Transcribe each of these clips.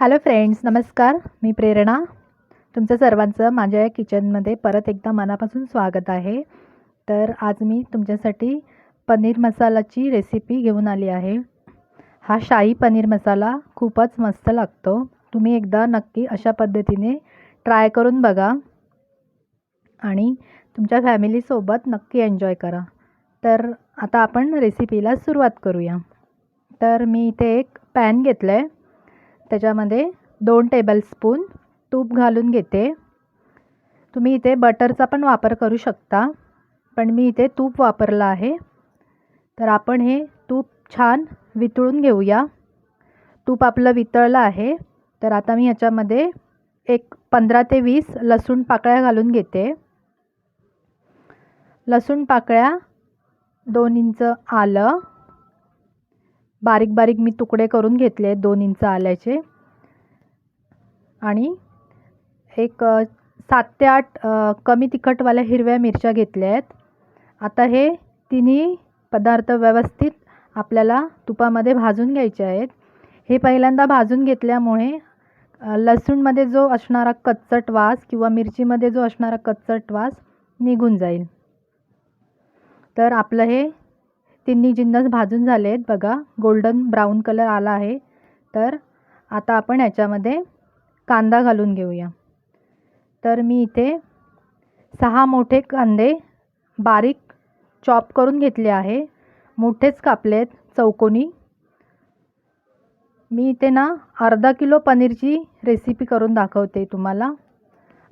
Hello friends नमस्कार. मी प्रेरणा. तुमचं सर्वांचं माझ्या या किचनमध्ये परत एकदा मनापासून स्वागत आहे. तर आज मी तुमच्यासाठी पनीर मसालाची रेसिपी घेऊन आली आहे. हा शाही पनीर मसाला खूपच मस्त लागतो. तुम्ही एकदा नक्की अशा पद्धतीने ट्राय करून बघा. आणि तुमच्या फॅमिलीसोबत नक्की एन्जॉय करा. तर आता आपण रेसिपीला सुरुवात करूया. तर मी इथे एक पॅन घेतलं आहे त्याच्यामध्ये दोन टेबलस्पून तूप घालून घेते. तुम्ही इथे बटरचा पण वापर करू शकता पण मी इथे तूप वापरलं आहे. तर आपण हे तूप छान वितळून घेऊया. तूप आपलं वितळलं आहे तर आता मी ह्याच्यामध्ये एक पंधरा ते वीस लसूण पाकळ्या घालून घेते. लसूण पाकळ्या दोन इंच आलं. बारीक बारीक मी तुकडे करून घेतले आहेत दोन इंच आल्याचे. आणि एक सात ते आठ कमी तिखटवाल्या हिरव्या मिरच्या घेतल्या आहेत. आता हे तिन्ही पदार्थ व्यवस्थित आपल्याला तुपामध्ये भाजून घ्यायचे आहेत. हे पहिल्यांदा भाजून घेतल्यामुळे लसूणमध्ये जो असणारा कच्चट वास किंवा मिरचीमध्ये जो असणारा कच्चट वास निघून जाईल. तर आपलं हे तिन्ही जिन्नस भाजून झाले आहेत बघा. गोल्डन ब्राऊन कलर आला आहे. तर आता आपण याच्यामध्ये कांदा घालून घेऊया. तर मी इथे सहा मोठे कांदे बारीक चॉप करून घेतले आहे. मोठेच कापले आहेत चौकोनी. मी इथे ना अर्धा किलो पनीरची रेसिपी करून दाखवते तुम्हाला.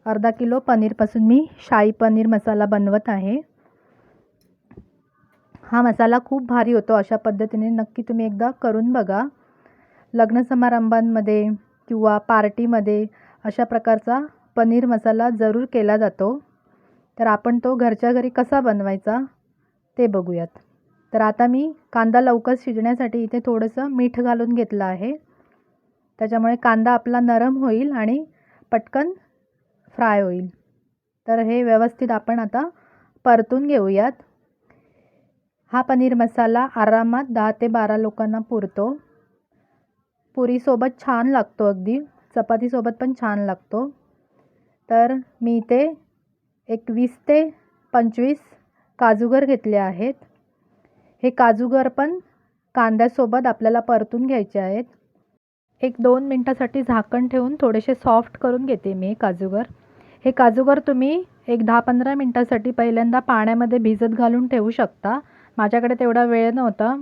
अर्धा किलो पनीरपासून मी शाही पनीर मसाला बनवत आहे. हा मसाला खूप भारी होतो अशा पद्धतीने. नक्की तुम्ही एकदा करून बघा. लग्न समारंभांमध्ये किंवा पार्टीमध्ये अशा प्रकारचा पनीर मसाला जरूर केला जातो. तर आपण तो घरच्या घरी कसा बनवायचा ते बघूयात. तर आता मी कांदा लवकर शिजण्यासाठी इथे थोडंसं मीठ घालून घेतलं आहे. त्याच्यामुळे कांदा आपला नरम होईल आणि पटकन फ्राय होईल. तर हे व्यवस्थित आपण आता परतून घेऊयात. हा पनीर मसाला आरामात दहा ते बारा लोकांना पुरतो. पुरीसोबत छान लागतो अगदी. चपातीसोबत पण छान लागतो. तर मी इथे एकवीस ते पंचवीस काजूगर घेतले आहेत. हे काजूगर पण कांद्यासोबत आपल्याला परतून घ्यायचे आहेत. एक दोन मिनटासाठी झाकण ठेवून थोडेसे सॉफ्ट करून घेते मी काजूगर. हे काजूगर तुम्ही एक दहा पंधरा मिनटासाठी पहिल्यांदा पाण्यामध्ये भिजत घालून ठेवू शकता. माझ्याकडे तेवढा वेळ नव्हता.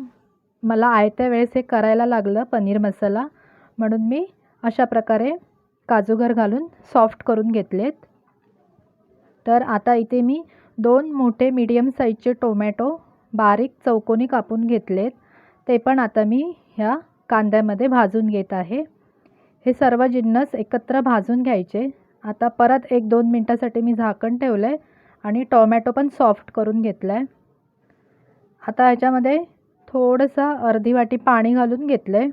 मला आयत्या वेळेस हे करायला लागलं पनीर मसाला. म्हणून मी अशा प्रकारे काजूगर घालून सॉफ्ट करून घेतलेत. तर आता इथे मी दोन मोठे मीडियम साईजचे टोमॅटो बारीक चौकोनी कापून घेतलेत. ते पण आता मी ह्या कांद्यामध्ये भाजून घेत आहे. हे सर्व जिन्नस एकत्र भाजून घ्यायचे. आता परत एक दोन मिनटासाठी मी झाकण ठेवलं आहे आणि टोमॅटो पण सॉफ्ट करून घेतला आहे आता ह्याच्यामध्ये थोडंसं अर्धी वाटी पाणी घालून घेतलं आहे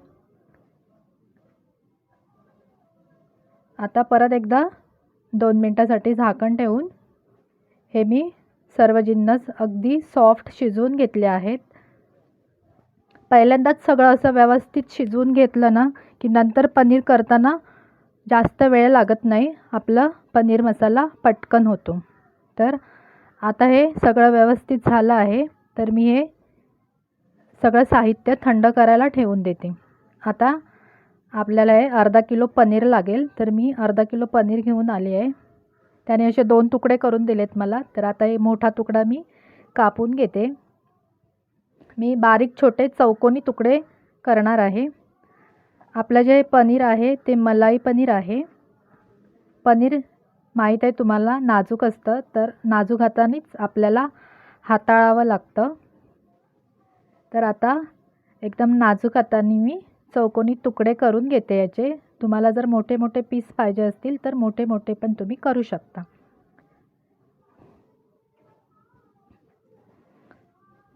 आता परत एकदा दोन मिनटासाठी झाकण ठेवून हे मी सर्व जिन्नस अगदी सॉफ्ट शिजवून घेतले आहेत. पहिल्यांदाच सगळं असं व्यवस्थित शिजवून घेतलं ना की नंतर पनीर करताना जास्त वेळ लागत नाही आपलं पनीर मसाला पटकन होतो. तर आता हे सगळं व्यवस्थित झालं आहे. तर मी हे सगळं साहित्य थंड करायला ठेवून देते. आता आपल्याला हे अर्धा किलो पनीर लागेल. तर मी अर्धा किलो पनीर घेऊन आली आहे. त्याने असे दोन तुकडे करून दिलेत मला. तर आता हे मोठा तुकडा मी कापून घेते. मी बारीक छोटे चौकोनी तुकडे करणार आहे. आपलं जे पनीर आहे ते मलाई पनीर आहे. पनीर माहीत आहे तुम्हाला? नाजूक असतं. तर नाजूक हातानेच आपल्याला हाताळावं लागतं. तर आता एकदम नाजूक हाताने मी चौकोनी तुकडे करून घेते याचे. तुम्हाला जर मोठे मोठे पीस पाहिजे असतील तर मोठे मोठे पण तुम्ही करू शकता.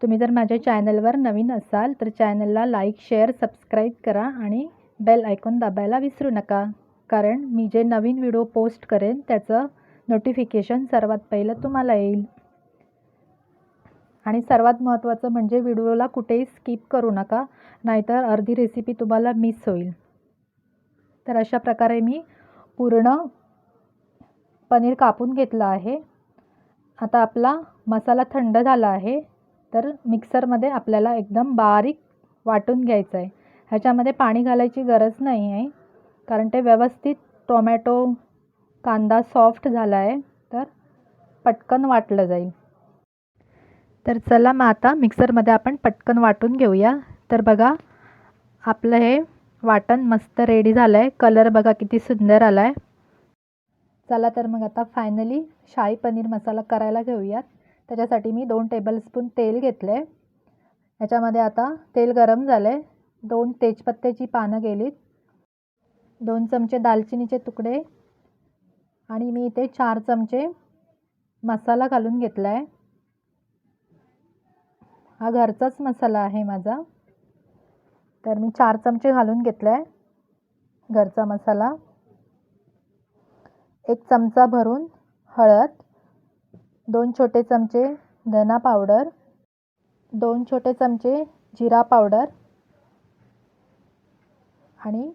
तुम्ही जर माझ्या चॅनलवर नवीन असाल तर चॅनलला लाईक शेअर सबस्क्राईब करा आणि बेल आयकॉन दाबायला विसरू नका. कारण मी जे नवीन व्हिडिओ पोस्ट करेन त्याचं नोटिफिकेशन सर्वात पहिलं तुम्हाला येईल. आणि सर्वात महत्त्वाचं म्हणजे व्हिडिओला कुठेही स्किप करू नका नाहीतर अर्धी रेसिपी तुम्हाला मिस होईल. तर अशा प्रकारे मी पूर्ण पनीर कापून घेतलं आहे. आता आपला मसाला थंड झाला आहे तर मिक्सरमध्ये आपल्याला एकदम बारीक वाटून घ्यायचं आहे. ह्याच्यामध्ये पाणी घालायची गरज नाही आहे कारण ते व्यवस्थित टोमॅटो कांदा सॉफ्ट झाला आहे तर पटकन वाटलं जाईल. तर चला मग आता मिक्सरमध्ये आपण पटकन वाटून घेऊया. तर बघा आपलं हे वाटण मस्त रेडी झालं आहे कलर बघा किती सुंदर आला आहे चला तर मग आता फायनली शाही पनीर मसाला करायला घेऊयात. त्याच्यासाठी मी दोन टेबलस्पून तेल घेतलं आहे ह्याच्यामध्ये आता तेल गरम झालं आहे दोन तेजपत्त्याची पानं गेलीत. दोन चमचे दालचिनीचे तुकडे. आणि मी इथे चार चमचे मसाला घालून घेतला आहे हा घरचाच मसाला आहे माझा. तर मी चार चमचे घालून घेतला आहे घरचा मसाला. एक चमचा भरून हळद दोन छोटे चमचे धना पावडर दोन छोटे चमचे जिरा पावडर आणि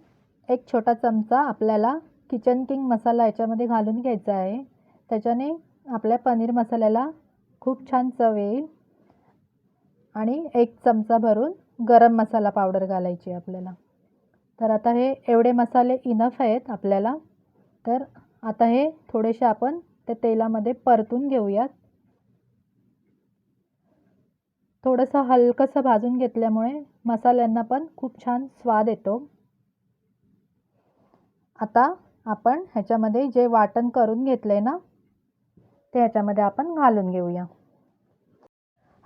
एक छोटा चमचा आपल्याला किचन किंग मसाला याच्यामध्ये घालून घ्यायचा आहे. त्याच्याने आपल्या पनीर मसाल्याला खूप छान चव येईल. आणि एक चमचा भरून गरम मसाला पावडर घालायची आपल्याला. तर आता हे एवढे मसाले इनफ आहेत आपल्याला. तर आता हे थोडेसे आपण त्या तेलामध्ये परतून घेऊयात. थोडंसं हलकंसं भाजून घेतल्यामुळे मसाल्यांना पण खूप छान स्वाद येतो. आता आपण ह्याच्यामध्ये जे वाटण करून घेतलं आहे ना ते ह्याच्यामध्ये आपण घालून घेऊया.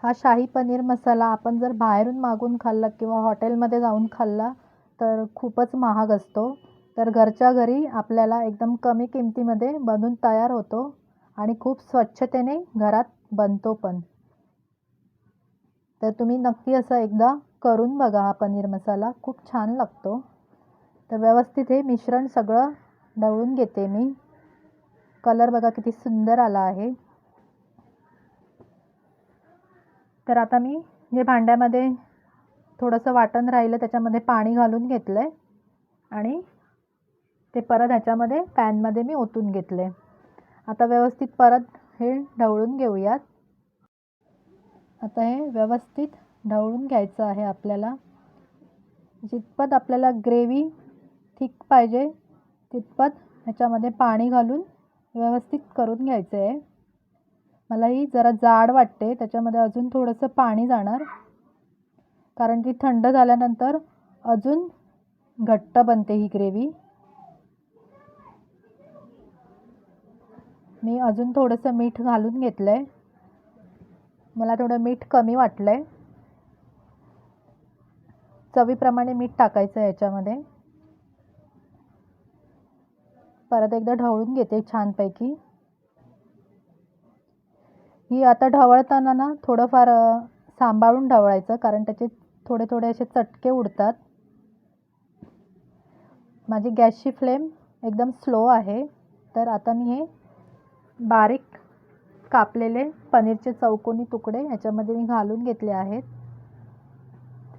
हा शाही पनीर मसाला आपण जर बाहेरून मागून खाल्ला किंवा हॉटेलमध्ये जाऊन खाल्ला तर खूपच महाग असतो. तर घरच्या घरी आपल्याला एकदम कमी किमतीमध्ये बनून तयार होतो आणि खूप स्वच्छतेने घरात बनतो पण. तर तुम्ही नक्की असं एकदा करून बघा हा पनीर मसाला खूप छान लागतो. तर व्यवस्थित हे मिश्रण सगळं ढवळून घेते मी. कलर बघा किती सुंदर आला आहे. तर आता मी जे भांड्यामध्ये थोडंसं वाटण राहिलं त्याच्यामध्ये पाणी घालून घेतलं आहे आणि ते परत ह्याच्यामध्ये पॅनमध्ये मी ओतून घेतले आता व्यवस्थित परत हे ढवळून घेऊयात. आता हे व्यवस्थित ढवळून घ्यायचं आहे आपल्याला. जितपत आपल्याला ग्रेव्ही थिक पाहिजे तितपत ह्याच्यामध्ये पाणी घालून व्यवस्थित करून घ्यायचं आहे मला ही जरा जाड वाटते. त्याच्यामध्ये अजून थोडंसं पाणी जाणार. कारण की थंड झाल्यानंतर अजून घट्ट बनते ही ग्रेव्ही. मी अजून थोडंसं मीठ घालून घेतलं आहे मला थोडं मीठ कमी वाटलं आहे चवीप्रमाणे मीठ टाकायचं आहे याच्यामध्ये. परत एकदा ढवळून घेते छानपैकी. ही आता ढवळताना ना थोडंफार सांभाळून ढवळायचं कारण त्याचे थोडे थोडे असे चटके उडतात. माझी गॅसची फ्लेम एकदम स्लो आहे. तर आता मी हे बारीक कापलेले पनीरचे चौकोनी तुकडे ह्याच्यामध्ये मी घालून घेतले आहेत.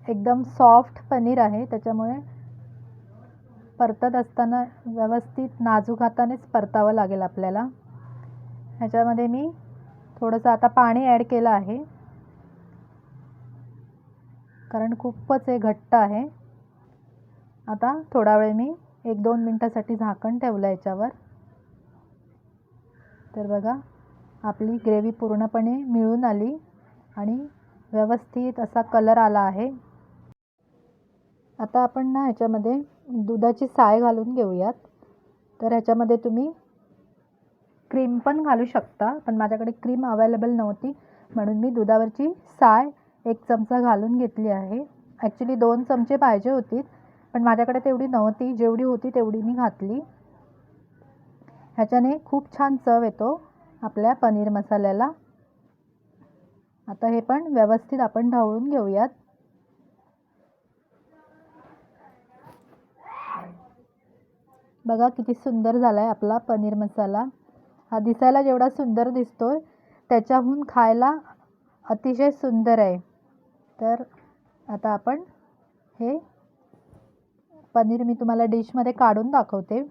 एकदम सॉफ्ट पनीर आहे त्याच्यामुळे परतत असताना व्यवस्थित नाजूक हातानेच परतावं लागेल आपल्याला. ह्याच्यामध्ये मी थोडंसं आता पाणी ॲड केलं आहे. कारण खूपच हे घट्ट आहे. आता थोडा वेळ मी एक दोन मिनटासाठी झाकण ठेवलं याच्यावर. तर बघा आपली ग्रेव्ही पूर्णपणे मिळून आली आणि व्यवस्थित असा कलर आला आहे. आता आपण ना ह्याच्यामध्ये दुधाची साय घालून घेऊयात. तर ह्याच्यामध्ये तुम्ही क्रीम पण घालू शकता पण माझ्याकडे क्रीम अवेलेबल नव्हती म्हणून मी दुधावरची साय एक चमचा घालून घेतली आहे. ॲक्च्युली दोन चमचे पाहिजे होती पण माझ्याकडे तेवढी नव्हती जेवढी होती तेवढी मी घातली. ह्याच्याने खूप छान चव येतो आपल्या पनीर मसाल्याला. आता हे पण व्यवस्थित आपण ढवळून घेऊयात. बघा किती सुंदर झाला आहे आपला पनीर मसाला. हा दिसायला जेवढा सुंदर दिसतो आहे त्याच्याहून खायला अतिशय सुंदर आहे. तर आता आपण हे पनीर मी तुम्हाला डिशमध्ये काढून दाखवते.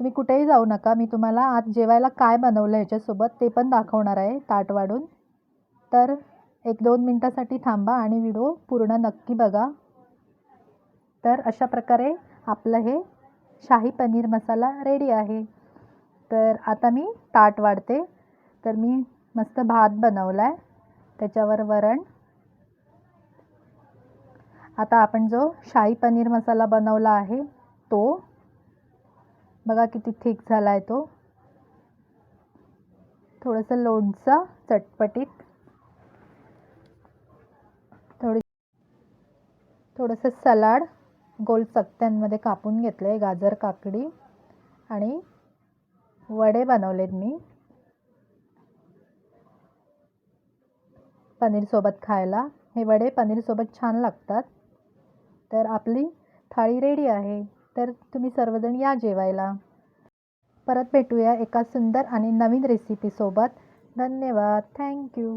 तुम्ही कुठेही जाऊ नका मी तुम्हाला आज जेवायला काय बनवलं ह्याच्यासोबत ते पण दाखवणार आहे ताट वाढून. तर एक दोन मिनटासाठी थांबा आणि व्हिडिओ पूर्ण नक्की बघा. तर अशा प्रकारे आपलं हे शाही पनीर मसाला रेडी आहे. तर आता मी ताट वाढते. तर मी मस्त भात बनवला आहे त्याच्यावर वरण. आता आपण जो शाही पनीर मसाला बनवला आहे तो बघा किती थिक झाला आहे तो. थोडंसं लोणचं चटपटीत. थोडी थोडंसं सलाड गोल चकत्यांमध्ये कापून घेतलं आहे गाजर काकडी आणि वडे बनवलेत मी. पनीरसोबत खायला. हे वडे पनीरसोबत छान लागतात. तर आपली थाळी रेडी आहे. तर तुम्ही सर्वजण या जेवायला. परत भेटूया एका सुंदर आणि नवीन रेसिपीसोबत धन्यवाद. थँक्यू